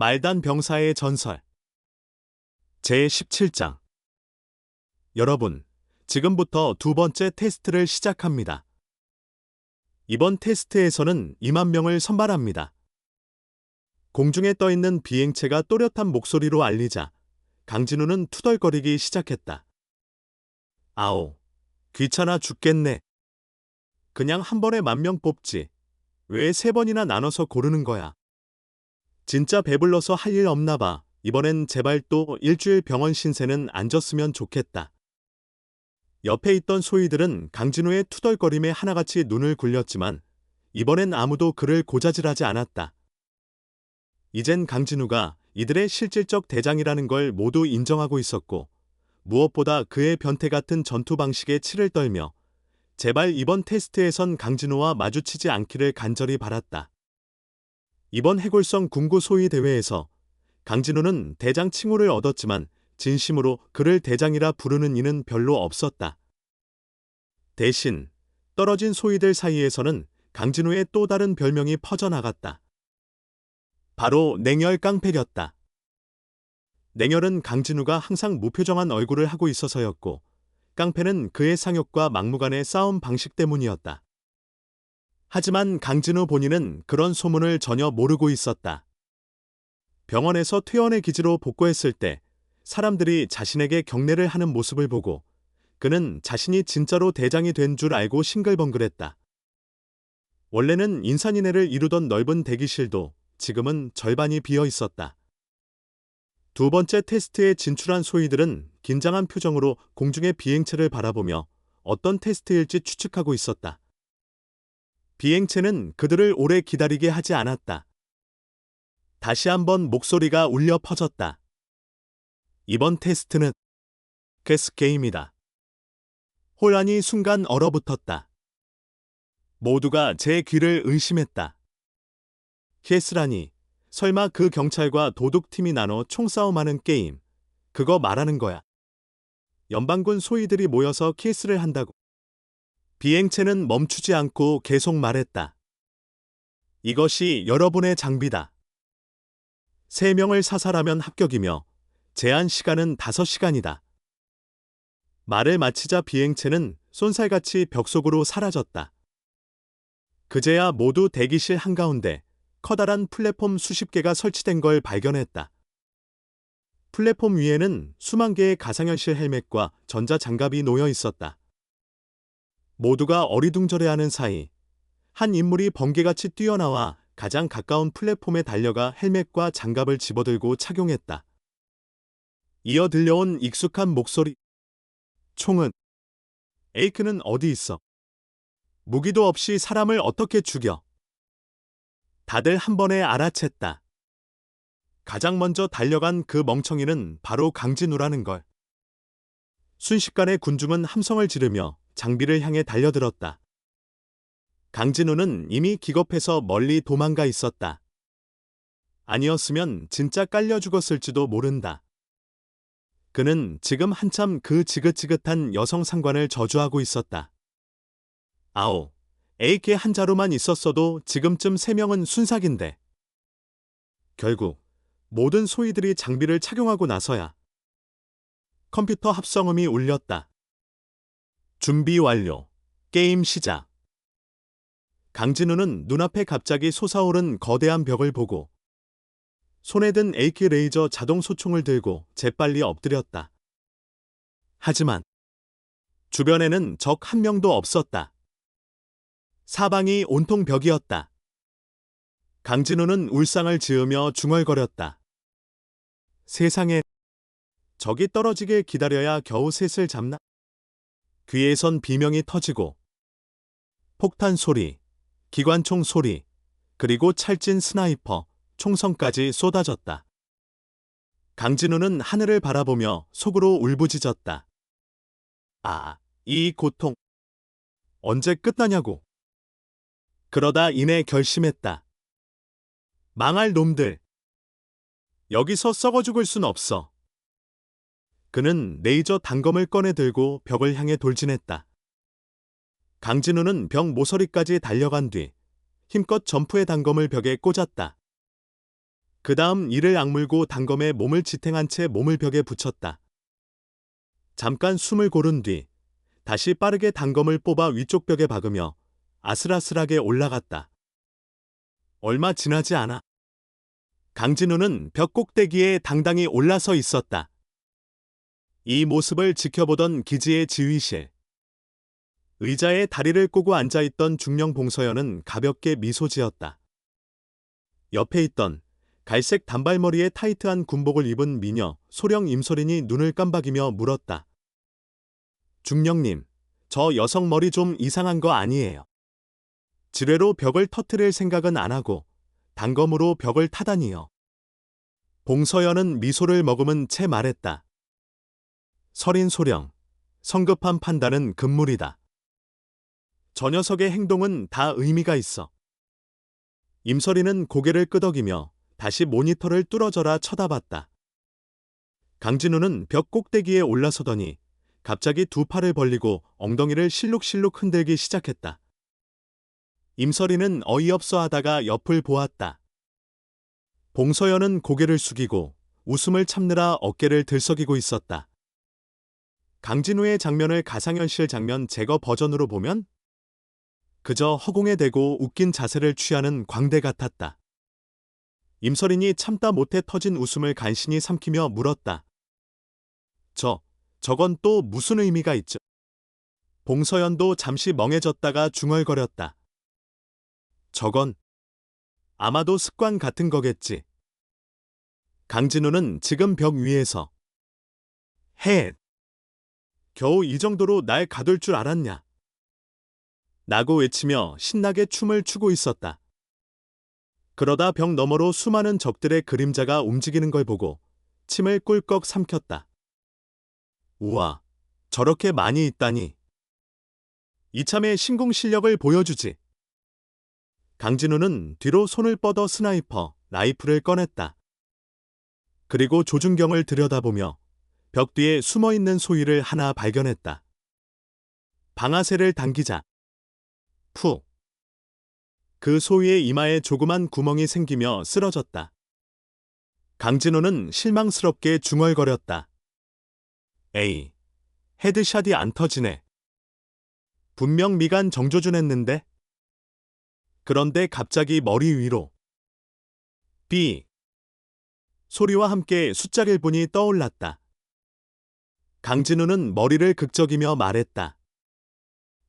말단 병사의 전설 제17장 여러분, 지금부터 두 번째 테스트를 시작합니다. 이번 테스트에서는 2만 명을 선발합니다. 공중에 떠 있는 비행체가 또렷한 목소리로 알리자 강진우는 투덜거리기 시작했다. 아오, 귀찮아 죽겠네. 그냥 한 번에 만 명 뽑지. 왜 세 번이나 나눠서 고르는 거야? 진짜 배불러서 할 일 없나 봐. 이번엔 제발 또 일주일 병원 신세는 안 졌으면 좋겠다. 옆에 있던 소희들은 강진우의 투덜거림에 하나같이 눈을 굴렸지만 이번엔 아무도 그를 고자질하지 않았다. 이젠 강진우가 이들의 실질적 대장이라는 걸 모두 인정하고 있었고 무엇보다 그의 변태 같은 전투 방식에 치를 떨며 제발 이번 테스트에선 강진우와 마주치지 않기를 간절히 바랐다. 이번 해골성 궁구 소위 대회에서 강진우는 대장 칭호를 얻었지만 진심으로 그를 대장이라 부르는 이는 별로 없었다. 대신 떨어진 소위들 사이에서는 강진우의 또 다른 별명이 퍼져나갔다. 바로 냉혈 깡패였다. 냉혈은 강진우가 항상 무표정한 얼굴을 하고 있어서였고 깡패는 그의 상욕과 막무가내 싸움 방식 때문이었다. 하지만 강진우 본인은 그런 소문을 전혀 모르고 있었다. 병원에서 퇴원의 기지로 복구했을 때 사람들이 자신에게 경례를 하는 모습을 보고 그는 자신이 진짜로 대장이 된 줄 알고 싱글벙글했다. 원래는 인산인해를 이루던 넓은 대기실도 지금은 절반이 비어 있었다. 두 번째 테스트에 진출한 소희들은 긴장한 표정으로 공중의 비행체를 바라보며 어떤 테스트일지 추측하고 있었다. 비행체는 그들을 오래 기다리게 하지 않았다. 다시 한번 목소리가 울려 퍼졌다. 이번 테스트는 게스 게임이다. 혼란이 순간 얼어붙었다. 모두가 제 귀를 의심했다. 캐스라니, 설마 그 경찰과 도둑팀이 나눠 총싸움하는 게임, 그거 말하는 거야. 연방군 소위들이 모여서 케이스를 한다고. 비행체는 멈추지 않고 계속 말했다. 이것이 여러분의 장비다. 3명을 사살하면 합격이며 제한 시간은 5시간이다. 말을 마치자 비행체는 쏜살같이 벽 속으로 사라졌다. 그제야 모두 대기실 한가운데 커다란 플랫폼 수십 개가 설치된 걸 발견했다. 플랫폼 위에는 수만 개의 가상현실 헬멧과 전자장갑이 놓여 있었다. 모두가 어리둥절해하는 사이 한 인물이 번개같이 뛰어나와 가장 가까운 플랫폼에 달려가 헬멧과 장갑을 집어들고 착용했다. 이어 들려온 익숙한 목소리. 총은 에이크는 어디 있어? 무기도 없이 사람을 어떻게 죽여? 다들 한 번에 알아챘다. 가장 먼저 달려간 그 멍청이는 바로 강진우라는 걸. 순식간에 군중은 함성을 지르며 장비를 향해 달려들었다. 강진우는 이미 기겁해서 멀리 도망가 있었다. 아니었으면 진짜 깔려 죽었을지도 모른다. 그는 지금 한참 그 지긋지긋한 여성 상관을 저주하고 있었다. 아오, AK 한 자루만 있었어도 지금쯤 세 명은 순삭인데. 결국 모든 소위들이 장비를 착용하고 나서야 컴퓨터 합성음이 울렸다. 준비 완료. 게임 시작. 강진우는 눈앞에 갑자기 솟아오른 거대한 벽을 보고 손에 든 AK 레이저 자동 소총을 들고 재빨리 엎드렸다. 하지만 주변에는 적 한 명도 없었다. 사방이 온통 벽이었다. 강진우는 울상을 지으며 중얼거렸다. 세상에 적이 떨어지길 기다려야 겨우 셋을 잡나? 귀에선 비명이 터지고 폭탄 소리, 기관총 소리, 그리고 찰진 스나이퍼, 총성까지 쏟아졌다. 강진우는 하늘을 바라보며 속으로 울부짖었다. 아, 이 고통. 언제 끝나냐고. 그러다 이내 결심했다. 망할 놈들. 여기서 썩어 죽을 순 없어. 그는 레이저 단검을 꺼내 들고 벽을 향해 돌진했다. 강진우는 벽 모서리까지 달려간 뒤 힘껏 점프의 단검을 벽에 꽂았다. 그 다음 이를 악물고 단검에 몸을 지탱한 채 몸을 벽에 붙였다. 잠깐 숨을 고른 뒤 다시 빠르게 단검을 뽑아 위쪽 벽에 박으며 아슬아슬하게 올라갔다. 얼마 지나지 않아 강진우는 벽 꼭대기에 당당히 올라서 있었다. 이 모습을 지켜보던 기지의 지휘실. 의자에 다리를 꼬고 앉아있던 중령 봉서연은 가볍게 미소 지었다. 옆에 있던 갈색 단발머리에 타이트한 군복을 입은 미녀 소령 임소린이 눈을 깜박이며 물었다. 중령님, 저 여성 머리 좀 이상한 거 아니에요. 지뢰로 벽을 터트릴 생각은 안 하고 단검으로 벽을 타다니요. 봉서연은 미소를 머금은 채 말했다. 설인 소령, 성급한 판단은 금물이다. 저 녀석의 행동은 다 의미가 있어. 임설이는 고개를 끄덕이며 다시 모니터를 뚫어져라 쳐다봤다. 강진우는 벽 꼭대기에 올라서더니 갑자기 두 팔을 벌리고 엉덩이를 실룩실룩 흔들기 시작했다. 임설이는 어이없어 하다가 옆을 보았다. 봉서연은 고개를 숙이고 웃음을 참느라 어깨를 들썩이고 있었다. 강진우의 장면을 가상현실 장면 제거 버전으로 보면 그저 허공에 대고 웃긴 자세를 취하는 광대 같았다. 임설인이 참다 못해 터진 웃음을 간신히 삼키며 물었다. 저, 저건 또 무슨 의미가 있죠? 봉서연도 잠시 멍해졌다가 중얼거렸다. 저건 아마도 습관 같은 거겠지. 강진우는 지금 벽 위에서 해 겨우 이 정도로 날 가둘 줄 알았냐? 나고 외치며 신나게 춤을 추고 있었다. 그러다 벽 너머로 수많은 적들의 그림자가 움직이는 걸 보고 침을 꿀꺽 삼켰다. 우와, 저렇게 많이 있다니. 이참에 신공 실력을 보여주지. 강진우는 뒤로 손을 뻗어 스나이퍼, 라이플을 꺼냈다. 그리고 조준경을 들여다보며 벽 뒤에 숨어 있는 소위를 하나 발견했다. 방아쇠를 당기자. 푸. 그 소위의 이마에 조그만 구멍이 생기며 쓰러졌다. 강진호는 실망스럽게 중얼거렸다. 에이, 헤드샷이 안 터지네. 분명 미간 정조준 했는데? 그런데 갑자기 머리 위로. B. 소리와 함께 숫자 1분이 떠올랐다. 강진우는 머리를 극적이며 말했다.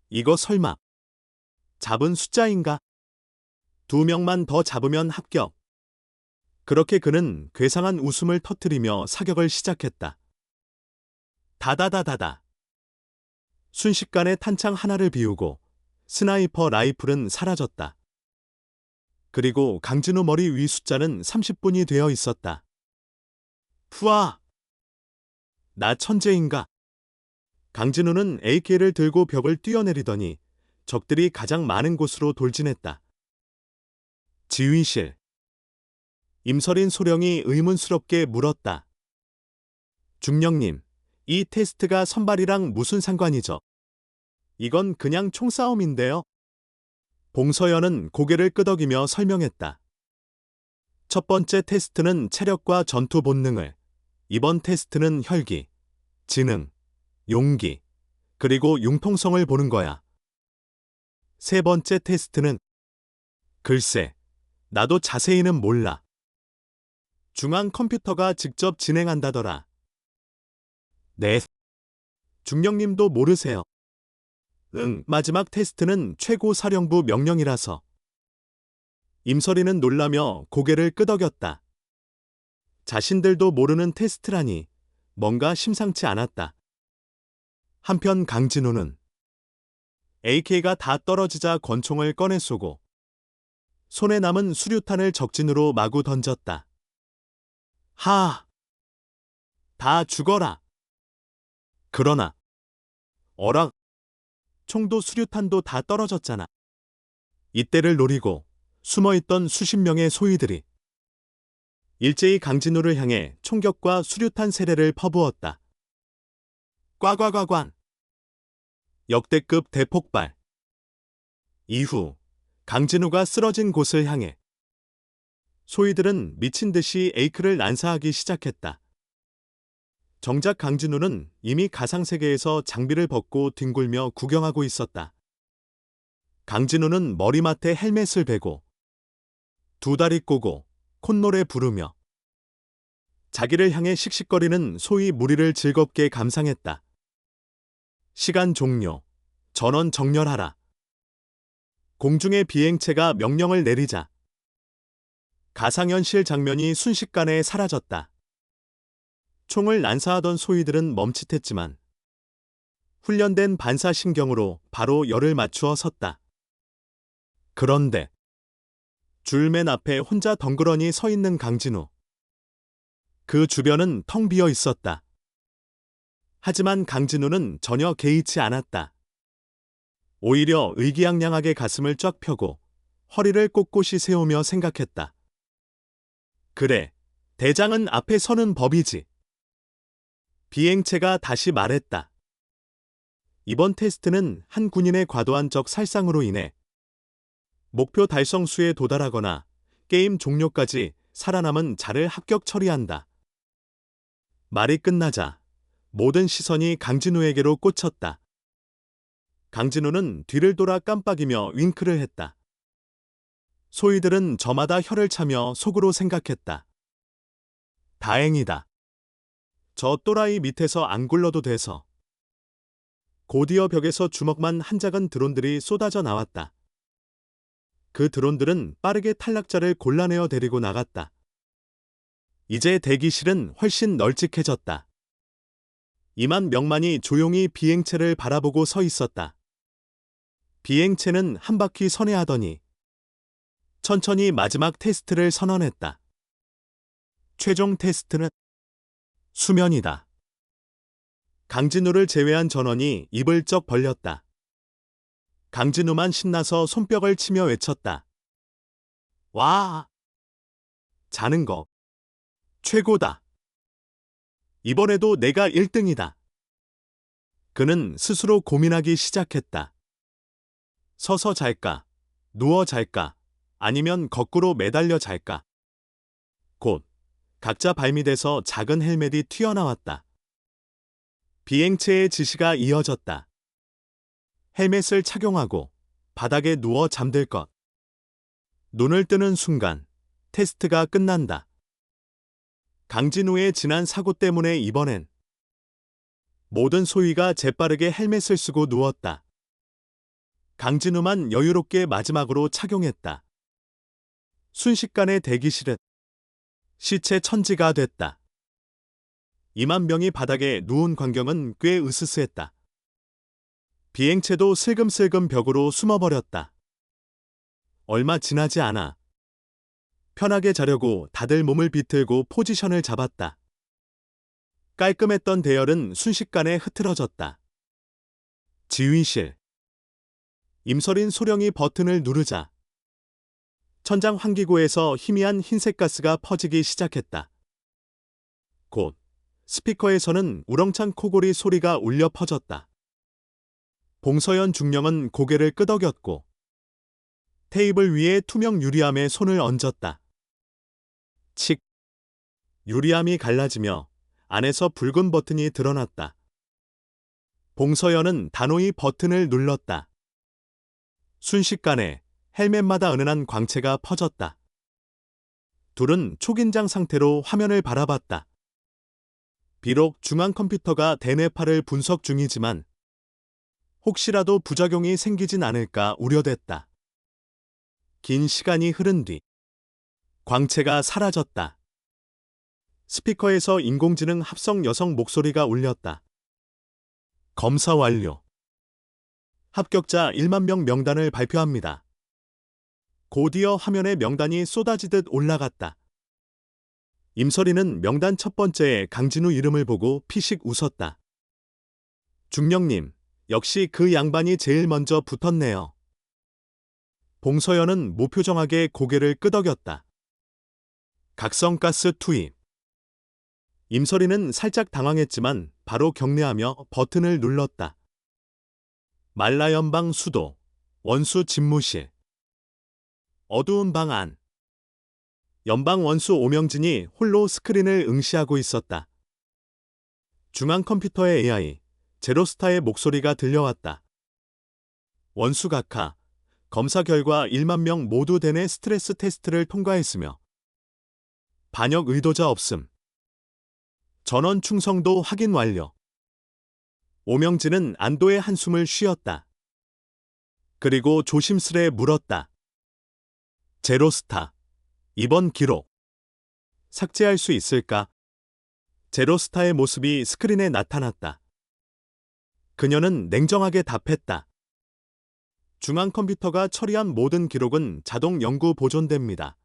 이거 설마 잡은 숫자인가? 두 명만 더 잡으면 합격. 그렇게 그는 괴상한 웃음을 터뜨리며 사격을 시작했다. 다다다다다. 순식간에 탄창 하나를 비우고 스나이퍼 라이플은 사라졌다. 그리고 강진우 머리 위 숫자는 30분이 되어 있었다. 푸아! 나 천재인가? 강진우는 AK를 들고 벽을 뛰어내리더니 적들이 가장 많은 곳으로 돌진했다. 지휘실. 임설인 소령이 의문스럽게 물었다. 중령님, 이 테스트가 선발이랑 무슨 상관이죠? 이건 그냥 총싸움인데요. 봉서연은 고개를 끄덕이며 설명했다. 첫 번째 테스트는 체력과 전투 본능을, 이번 테스트는 혈기, 지능, 용기, 그리고 융통성을 보는 거야. 세 번째 테스트는 글쎄, 나도 자세히는 몰라. 중앙 컴퓨터가 직접 진행한다더라. 네. 중령님도 모르세요. 응, 마지막 테스트는 최고 사령부 명령이라서. 임설이는 놀라며 고개를 끄덕였다. 자신들도 모르는 테스트라니 뭔가 심상치 않았다. 한편 강진호는 AK가 다 떨어지자 권총을 꺼내 쏘고 손에 남은 수류탄을 적진으로 마구 던졌다. 하! 다 죽어라! 그러나 어락 총도 수류탄도 다 떨어졌잖아. 이때를 노리고 숨어있던 수십 명의 소위들이 일제히 강진우를 향해 총격과 수류탄 세례를 퍼부었다. 꽈과과관 역대급 대폭발 이후 강진우가 쓰러진 곳을 향해 소희들은 미친 듯이 에이크를 난사하기 시작했다. 정작 강진우는 이미 가상세계에서 장비를 벗고 뒹굴며 구경하고 있었다. 강진우는 머리맡에 헬멧을 베고 두 다리 꼬고 콧노래 부르며 자기를 향해 씩씩거리는 소희 무리를 즐겁게 감상했다. 시간 종료. 전원 정렬하라. 공중의 비행체가 명령을 내리자 가상현실 장면이 순식간에 사라졌다. 총을 난사하던 소희들은 멈칫했지만 훈련된 반사신경으로 바로 열을 맞추어 섰다. 그런데 줄맨 앞에 혼자 덩그러니 서 있는 강진우. 그 주변은 텅 비어 있었다. 하지만 강진우는 전혀 개의치 않았다. 오히려 의기양양하게 가슴을 쫙 펴고 허리를 꼿꼿이 세우며 생각했다. 그래, 대장은 앞에 서는 법이지. 비행체가 다시 말했다. 이번 테스트는 한 군인의 과도한 적 살상으로 인해 목표 달성 수에 도달하거나 게임 종료까지 살아남은 자를 합격 처리한다. 말이 끝나자 모든 시선이 강진우에게로 꽂혔다. 강진우는 뒤를 돌아 깜빡이며 윙크를 했다. 소희들은 저마다 혀를 차며 속으로 생각했다. 다행이다. 저 또라이 밑에서 안 굴러도 돼서. 고디어 벽에서 주먹만 한 작은 드론들이 쏟아져 나왔다. 그 드론들은 빠르게 탈락자를 골라내어 데리고 나갔다. 이제 대기실은 훨씬 널찍해졌다. 2만 명만이 조용히 비행체를 바라보고 서 있었다. 비행체는 한 바퀴 선회하더니 천천히 마지막 테스트를 선언했다. 최종 테스트는 수면이다. 강진우를 제외한 전원이 입을 쩍 벌렸다. 강진우만 신나서 손뼉을 치며 외쳤다. 와! 자는 거. 최고다. 이번에도 내가 1등이다. 그는 스스로 고민하기 시작했다. 서서 잘까? 누워 잘까? 아니면 거꾸로 매달려 잘까? 곧 각자 발밑에서 작은 헬멧이 튀어나왔다. 비행체의 지시가 이어졌다. 헬멧을 착용하고 바닥에 누워 잠들 것. 눈을 뜨는 순간 테스트가 끝난다. 강진우의 지난 사고 때문에 이번엔 모든 소위가 재빠르게 헬멧을 쓰고 누웠다. 강진우만 여유롭게 마지막으로 착용했다. 순식간에 대기실은 시체 천지가 됐다. 2만 명이 바닥에 누운 광경은 꽤 으스스했다. 비행체도 슬금슬금 벽으로 숨어버렸다. 얼마 지나지 않아 편하게 자려고 다들 몸을 비틀고 포지션을 잡았다. 깔끔했던 대열은 순식간에 흐트러졌다. 지휘실. 임설인 소령이 버튼을 누르자 천장 환기구에서 희미한 흰색 가스가 퍼지기 시작했다. 곧 스피커에서는 우렁찬 코골이 소리가 울려 퍼졌다. 봉서연 중령은 고개를 끄덕였고 테이블 위에 투명 유리암에 손을 얹었다. 칙. 유리암이 갈라지며 안에서 붉은 버튼이 드러났다. 봉서연은 단호히 버튼을 눌렀다. 순식간에 헬멧마다 은은한 광채가 퍼졌다. 둘은 초긴장 상태로 화면을 바라봤다. 비록 중앙 컴퓨터가 대뇌파를 분석 중이지만 혹시라도 부작용이 생기진 않을까 우려됐다. 긴 시간이 흐른 뒤 광채가 사라졌다. 스피커에서 인공지능 합성 여성 목소리가 울렸다. 검사 완료. 합격자 1만 명 명단을 발표합니다. 고디어 화면에 명단이 쏟아지듯 올라갔다. 임설이는 명단 첫 번째에 강진우 이름을 보고 피식 웃었다. 중령님, 역시 그 양반이 제일 먼저 붙었네요. 봉서연은 무표정하게 고개를 끄덕였다. 각성가스 투입. 임설이는 살짝 당황했지만 바로 경례하며 버튼을 눌렀다. 말라연방 수도, 원수 집무실. 어두운 방 안. 연방 원수 오명진이 홀로 스크린을 응시하고 있었다. 중앙 컴퓨터의 AI, 제로스타의 목소리가 들려왔다. 원수 각하, 검사 결과 1만 명 모두 대내 스트레스 테스트를 통과했으며 반역 의도자 없음. 전원 충성도 확인 완료. 오명진은 안도의 한숨을 쉬었다. 그리고 조심스레 물었다. 제로스타. 이번 기록. 삭제할 수 있을까? 제로스타의 모습이 스크린에 나타났다. 그녀는 냉정하게 답했다. 중앙 컴퓨터가 처리한 모든 기록은 자동 영구 보존됩니다.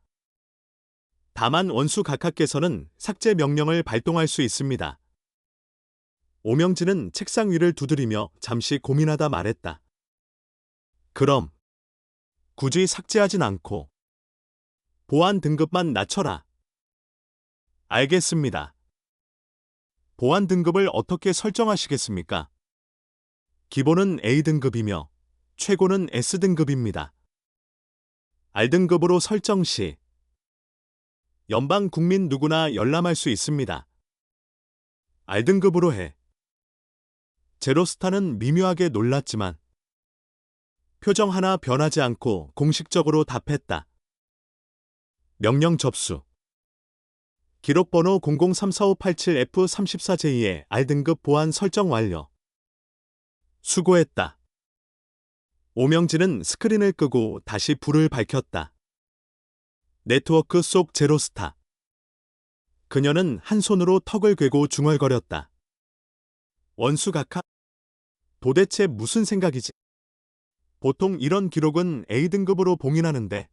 다만 원수 각하께서는 삭제 명령을 발동할 수 있습니다. 오명진은 책상 위를 두드리며 잠시 고민하다 말했다. 그럼 굳이 삭제하진 않고 보안 등급만 낮춰라. 알겠습니다. 보안 등급을 어떻게 설정하시겠습니까? 기본은 A등급이며 최고는 S등급입니다. R등급으로 설정 시 연방 국민 누구나 열람할 수 있습니다. R등급으로 해. 제로스타는 미묘하게 놀랐지만 표정 하나 변하지 않고 공식적으로 답했다. 명령 접수. 기록 번호 003457F34J의 R등급 보안 설정 완료. 수고했다. 오명진은 스크린을 끄고 다시 불을 밝혔다. 네트워크 속 제로스타. 그녀는 한 손으로 턱을 괴고 중얼거렸다. 원수 각하? 도대체 무슨 생각이지? 보통 이런 기록은 A등급으로 봉인하는데.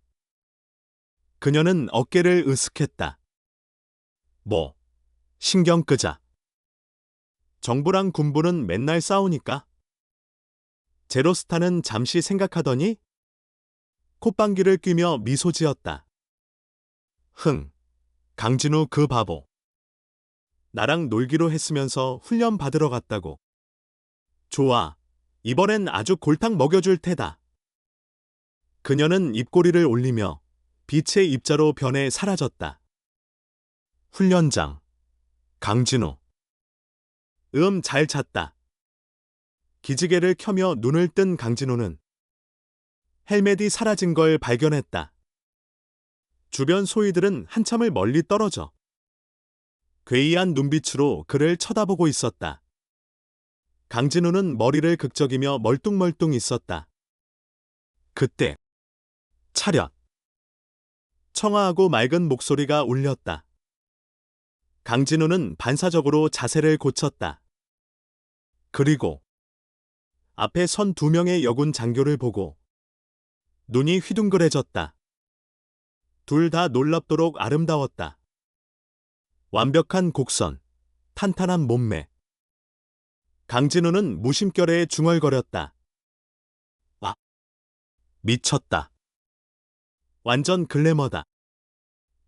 그녀는 어깨를 으쓱했다. 뭐, 신경 끄자. 정부랑 군부는 맨날 싸우니까. 제로스타는 잠시 생각하더니 콧방귀를 뀌며 미소 지었다. 흥, 강진우 그 바보. 나랑 놀기로 했으면서 훈련 받으러 갔다고. 좋아, 이번엔 아주 골탕 먹여줄 테다. 그녀는 입꼬리를 올리며 빛의 입자로 변해 사라졌다. 훈련장. 강진우. 음, 잘 잤다. 기지개를 켜며 눈을 뜬 강진우는 헬멧이 사라진 걸 발견했다. 주변 소위들은 한참을 멀리 떨어져 괴이한 눈빛으로 그를 쳐다보고 있었다. 강진우는 머리를 극적이며 멀뚱멀뚱 있었다. 그때 차렷 청아하고 맑은 목소리가 울렸다. 강진우는 반사적으로 자세를 고쳤다. 그리고 앞에 선 두 명의 여군 장교를 보고 눈이 휘둥그레졌다. 둘 다 놀랍도록 아름다웠다. 완벽한 곡선, 탄탄한 몸매. 강진우는 무심결에 중얼거렸다. 와, 미쳤다. 완전 글래머다.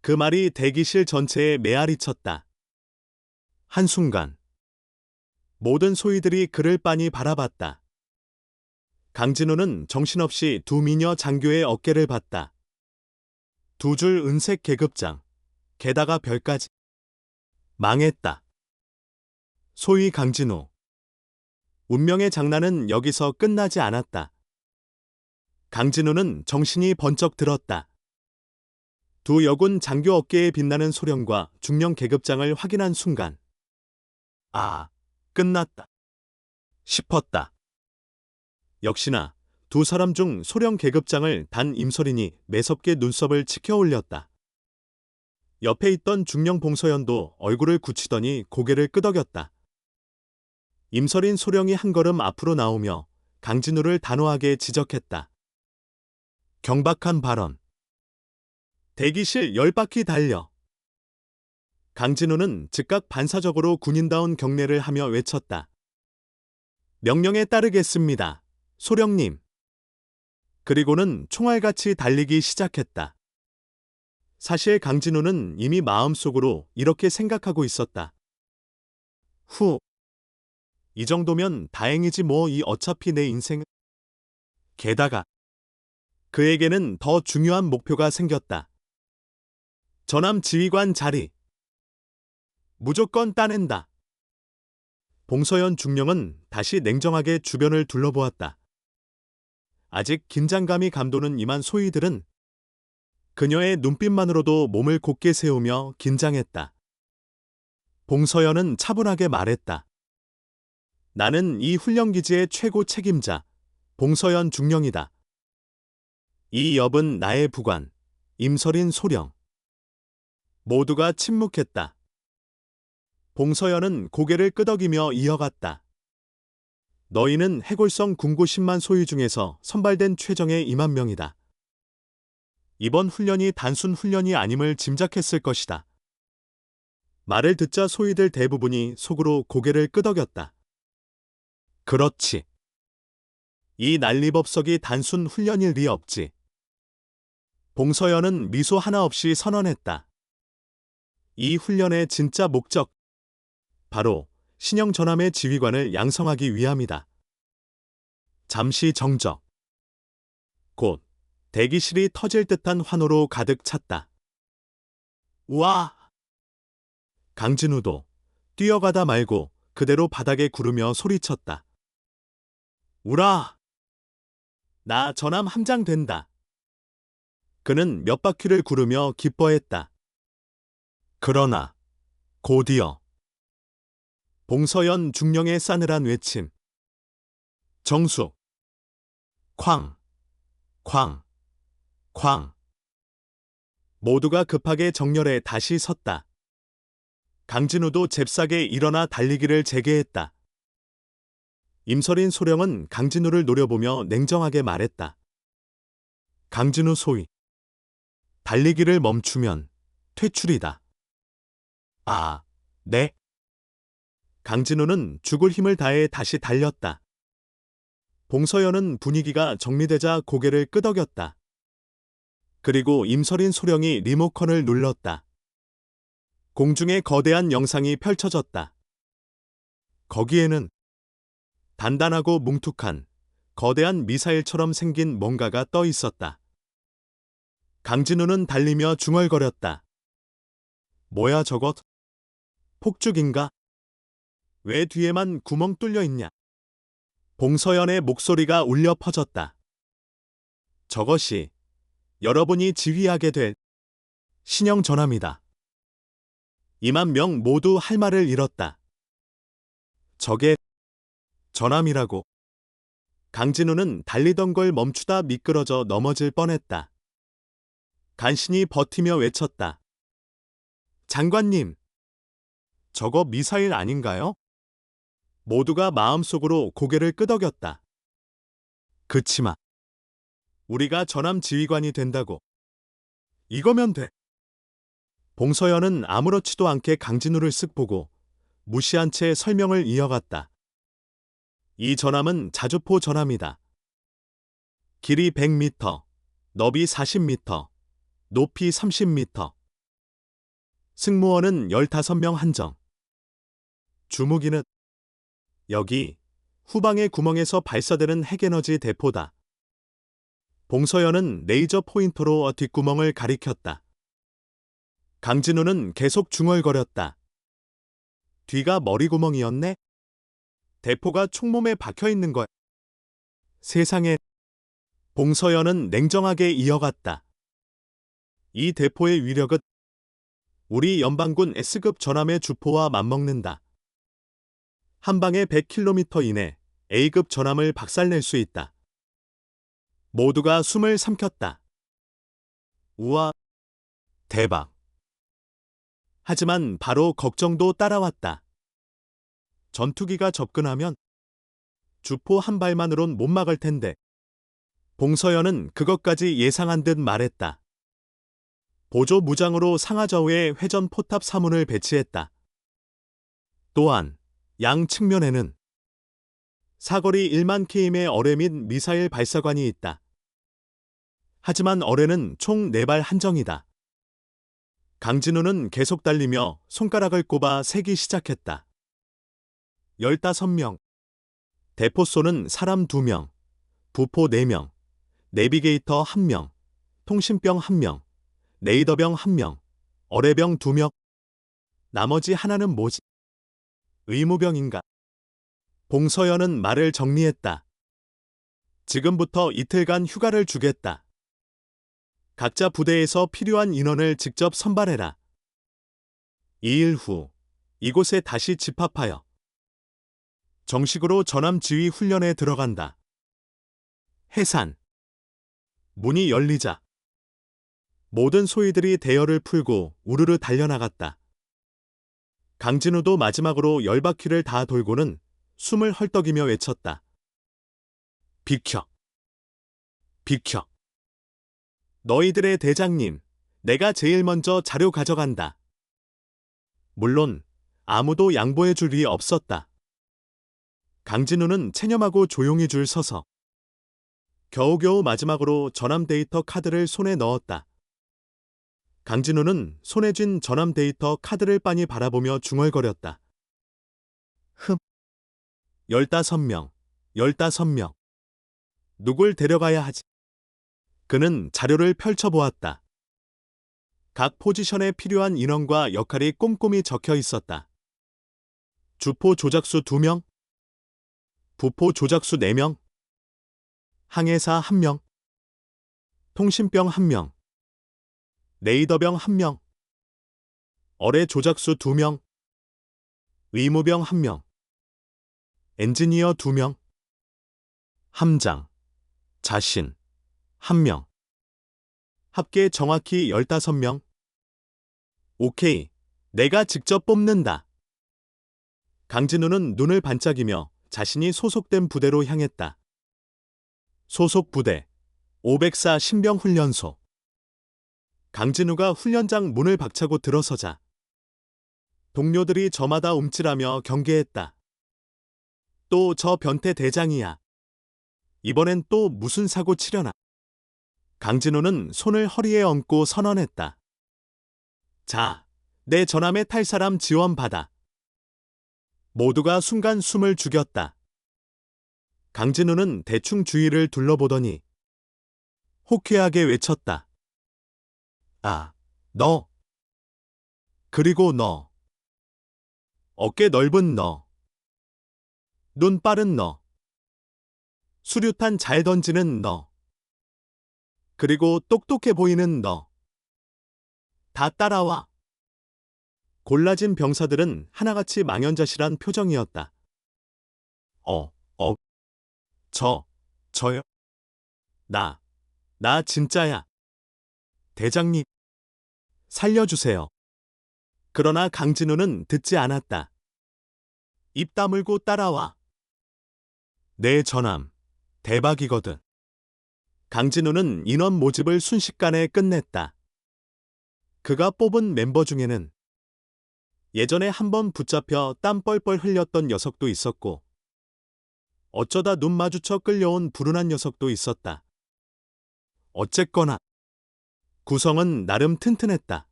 그 말이 대기실 전체에 메아리 쳤다. 한순간 모든 소위들이 그를 빤히 바라봤다. 강진우는 정신없이 두 미녀 장교의 어깨를 봤다. 두 줄 은색 계급장, 게다가 별까지. 망했다. 소위 강진우. 운명의 장난은 여기서 끝나지 않았다. 강진우는 정신이 번쩍 들었다. 두 여군 장교 어깨에 빛나는 소령과 중령 계급장을 확인한 순간 아, 끝났다. 싶었다. 역시나 두 사람 중 소령 계급장을 단 임설인이 매섭게 눈썹을 치켜 올렸다. 옆에 있던 중령 봉서연도 얼굴을 굳히더니 고개를 끄덕였다. 임설인 소령이 한 걸음 앞으로 나오며 강진우를 단호하게 지적했다. 경박한 발언. 대기실 열 바퀴 달려. 강진우는 즉각 반사적으로 군인다운 경례를 하며 외쳤다. 명령에 따르겠습니다. 소령님. 그리고는 총알같이 달리기 시작했다. 사실 강진우는 이미 마음속으로 이렇게 생각하고 있었다. 후. 이 정도면 다행이지 뭐 이 어차피 내 인생은. 게다가 그에게는 더 중요한 목표가 생겼다. 전함 지휘관 자리. 무조건 따낸다. 봉서연 중령은 다시 냉정하게 주변을 둘러보았다. 아직 긴장감이 감도는 이만 소위들은 그녀의 눈빛만으로도 몸을 곧게 세우며 긴장했다. 봉서연은 차분하게 말했다. 나는 이 훈련기지의 최고 책임자, 봉서연 중령이다. 이 엽은 나의 부관, 임설인 소령. 모두가 침묵했다. 봉서연은 고개를 끄덕이며 이어갔다. 너희는 해골성 궁고 10만 소유 중에서 선발된 최정의 2만 명이다. 이번 훈련이 단순 훈련이 아님을 짐작했을 것이다. 말을 듣자 소위들 대부분이 속으로 고개를 끄덕였다. 그렇지. 이 난리법석이 단순 훈련일 리 없지. 봉서연은 미소 하나 없이 선언했다. 이 훈련의 진짜 목적. 바로 신형 전함의 지휘관을 양성하기 위함이다. 잠시 정적. 곧 대기실이 터질 듯한 환호로 가득 찼다. 우와! 강진우도 뛰어가다 말고 그대로 바닥에 구르며 소리쳤다. 우라! 나 전함 함장 된다. 그는 몇 바퀴를 구르며 기뻐했다. 그러나 곧이어 봉서연 중령의 싸늘한 외침 정수 쾅 쾅, 쾅. 모두가 급하게 정렬해 다시 섰다. 강진우도 잽싸게 일어나 달리기를 재개했다. 임설인 소령은 강진우를 노려보며 냉정하게 말했다. 강진우 소위. 달리기를 멈추면 퇴출이다. 아, 네. 강진우는 죽을 힘을 다해 다시 달렸다. 봉서연은 분위기가 정리되자 고개를 끄덕였다. 그리고 임설인 소령이 리모컨을 눌렀다. 공중에 거대한 영상이 펼쳐졌다. 거기에는 단단하고 뭉툭한 거대한 미사일처럼 생긴 뭔가가 떠 있었다. 강진우는 달리며 중얼거렸다. 뭐야 저것? 폭죽인가? 왜 뒤에만 구멍 뚫려 있냐? 봉서연의 목소리가 울려 퍼졌다. 저것이 여러분이 지휘하게 될 신형 전함이다. 2만 명 모두 할 말을 잃었다. 저게 전함이라고. 강진우는 달리던 걸 멈추다 미끄러져 넘어질 뻔했다. 간신히 버티며 외쳤다. 장관님, 저거 미사일 아닌가요? 모두가 마음속으로 고개를 끄덕였다. 그치마. 우리가 전함 지휘관이 된다고. 이거면 돼. 봉서연은 아무렇지도 않게 강진우를 쓱 보고 무시한 채 설명을 이어갔다. 이 전함은 자주포 전함이다. 길이 100m, 너비 40m, 높이 30m. 승무원은 15명 한정. 주무기는 여기 후방의 구멍에서 발사되는 핵에너지 대포다. 봉서연은 레이저 포인터로 뒷구멍을 가리켰다. 강진우는 계속 중얼거렸다. 뒤가 머리구멍이었네? 대포가 총몸에 박혀 있는 걸. 세상에. 봉서연은 냉정하게 이어갔다. 이 대포의 위력은 우리 연방군 S급 전함의 주포와 맞먹는다. 한 방에 100km 이내 A급 전함을 박살낼 수 있다. 모두가 숨을 삼켰다. 우와, 대박. 하지만 바로 걱정도 따라왔다. 전투기가 접근하면 주포 한 발만으론 못 막을 텐데. 봉서연은 그것까지 예상한 듯 말했다. 보조 무장으로 상하좌우에 회전 포탑 사문을 배치했다. 또한 양 측면에는 사거리 1만 km의 어뢰 및 미사일 발사관이 있다. 하지만 어뢰는 총 4발 한정이다. 강진우는 계속 달리며 손가락을 꼽아 세기 시작했다. 15명. 대포쏘는 사람 2명, 부포 4명, 내비게이터 1명, 통신병 1명, 레이더병 1명, 어뢰병 두 명. 나머지 하나는 뭐지? 의무병인가? 봉서연은 말을 정리했다. 지금부터 이틀간 휴가를 주겠다. 각자 부대에서 필요한 인원을 직접 선발해라. 2일 후 이곳에 다시 집합하여 정식으로 전함 지휘 훈련에 들어간다. 해산 문이 열리자 모든 소위들이 대열을 풀고 우르르 달려나갔다. 강진우도 마지막으로 열 바퀴를 다 돌고는 숨을 헐떡이며 외쳤다. 비켜. 비켜. 너희들의 대장님, 내가 제일 먼저 자료 가져간다. 물론 아무도 양보해 줄 리 없었다. 강진우는 체념하고 조용히 줄 서서 겨우겨우 마지막으로 전함 데이터 카드를 손에 넣었다. 강진우는 손에 쥔 전함 데이터 카드를 빤히 바라보며 중얼거렸다. 흠. 15명, 15명. 누굴 데려가야 하지? 그는 자료를 펼쳐보았다. 각 포지션에 필요한 인원과 역할이 꼼꼼히 적혀 있었다. 주포 조작수 2명, 부포 조작수 4명, 항해사 1명, 통신병 1명, 레이더병 1명, 어뢰 조작수 2명, 의무병 1명, 엔지니어 2명, 함장, 자신 1명, 합계 정확히 15명. 오케이, 내가 직접 뽑는다. 강진우는 눈을 반짝이며 자신이 소속된 부대로 향했다. 소속 부대 504 신병훈련소 강진우가 훈련장 문을 박차고 들어서자 동료들이 저마다 움찔하며 경계했다. 또 저 변태 대장이야. 이번엔 또 무슨 사고 치려나. 강진우는 손을 허리에 얹고 선언했다. 자, 내 전함에 탈 사람 지원받아. 모두가 순간 숨을 죽였다. 강진우는 대충 주위를 둘러보더니 호쾌하게 외쳤다. 아, 너. 그리고 너. 어깨 넓은 너. 눈 빠른 너. 수류탄 잘 던지는 너. 그리고 똑똑해 보이는 너. 다 따라와. 골라진 병사들은 하나같이 망연자실한 표정이었다. 어, 어, 저, 저요? 나, 나 진짜야. 대장님, 살려주세요. 그러나 강진우는 듣지 않았다. 입 다물고 따라와. 내 전함, 대박이거든. 강진우는 인원 모집을 순식간에 끝냈다. 그가 뽑은 멤버 중에는 예전에 한 번 붙잡혀 땀 뻘뻘 흘렸던 녀석도 있었고, 어쩌다 눈 마주쳐 끌려온 불운한 녀석도 있었다. 어쨌거나, 구성은 나름 튼튼했다.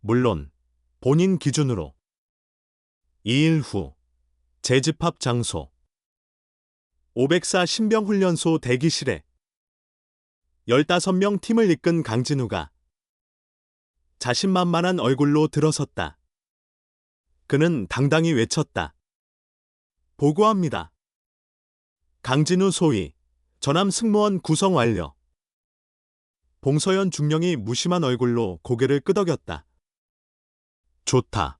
물론, 본인 기준으로. 2일 후, 재집합 장소. 504 신병훈련소 대기실에 15명 팀을 이끈 강진우가 자신만만한 얼굴로 들어섰다. 그는 당당히 외쳤다. 보고합니다. 강진우 소위 전함 승무원 구성 완료. 봉서연 중령이 무심한 얼굴로 고개를 끄덕였다. 좋다.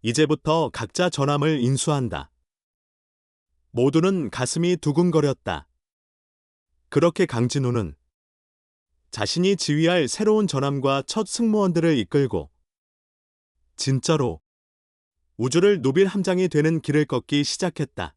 이제부터 각자 전함을 인수한다. 모두는 가슴이 두근거렸다. 그렇게 강진우는 자신이 지휘할 새로운 전함과 첫 승무원들을 이끌고 진짜로 우주를 누빌 함장이 되는 길을 걷기 시작했다.